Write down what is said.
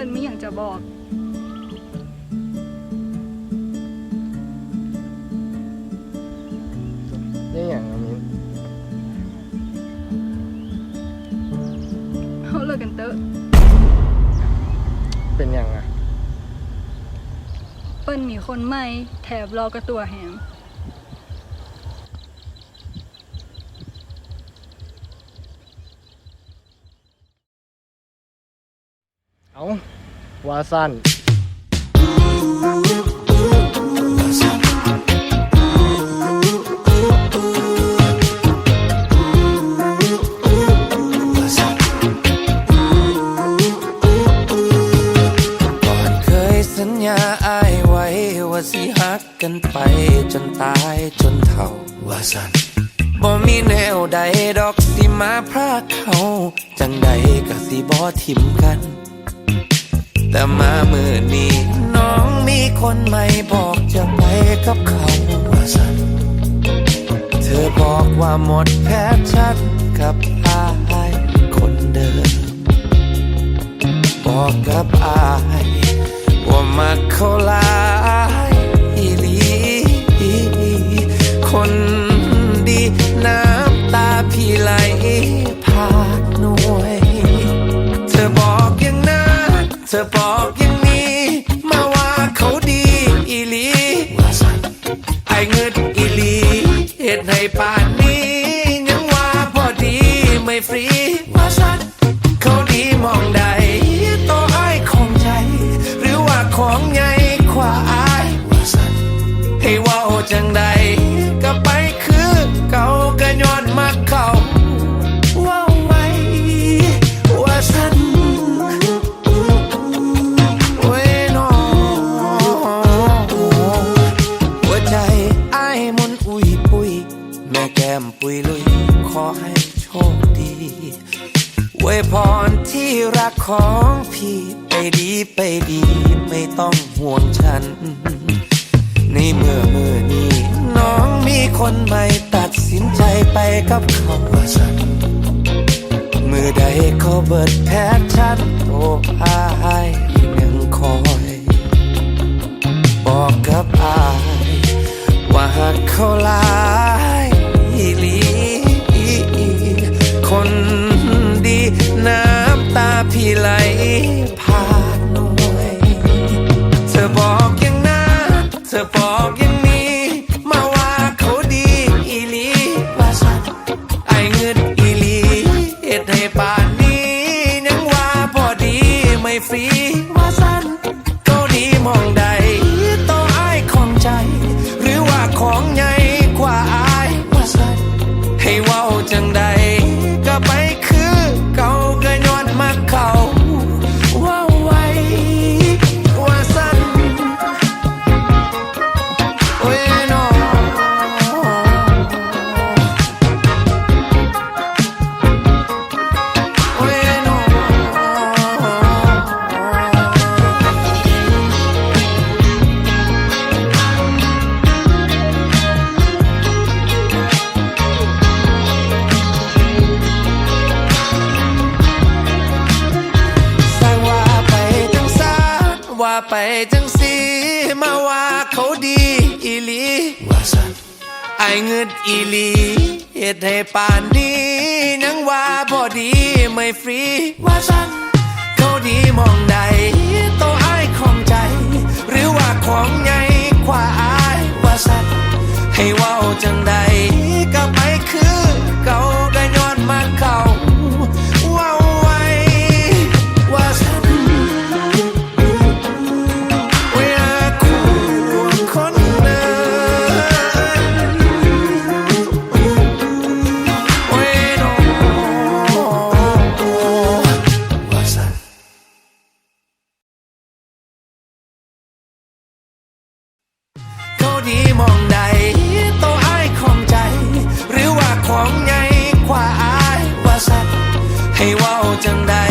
ปิ้นมีอย่างจะบอก นี่อย่างอะมิ้นเขาเลิกกันเตอะเป็นอย่างอะเปิ้นมีคนใหม่แถบรอกระตัวแหง เอาว่าสั้นก่อนเคยสัญญาอายไว้ว่าสิฮักกันไปจนตายจนเฒ่าว่าสันบ่มีแนวใดดอกสิมาพรากเขา จังใดก็สิบ่ทิมกัน แต่มามือนี้น้องมีคนใหม่บอกจะไปกับเขาว่าสันเธอบอกว่าหมดแพชชันกับอายคนเดิม บอกกับอายว่ามาเขาลา นั้ ที่รักของพี่ไปดีไปดีไม่ต้องห่วงฉัน ในเมื่อเมื่อนี้ น้องมีคนใหม่ตัดสินใจไปกับเขาว่าฉันมือใดเขาเบิดแพ้ฉันโอ้อายยังคอย บอกกับอายว่าหากเขาลา ผ่านหน่วยเธอบอกอย่างนั้นเธอบอกอย่างนี้ มาว่าเขาดีอีหลีว่าฉันไอเงินอีหลีเหตุให้ป่านนี้ยังว่าพอดีไม่ฟรี ว่าไปจังสีมาว่าเขาดีอีหลีว่าสันไอเงินอีหลีเหตุให้ป่านนี้นังว่าพอดีไม่ฟรี ว่าสันเขาดีมองใดโตวอ้ายของใจ หรือว่าของใหญ่กว่าอายว่าสันให้เว้าจังใดก็ไป หรื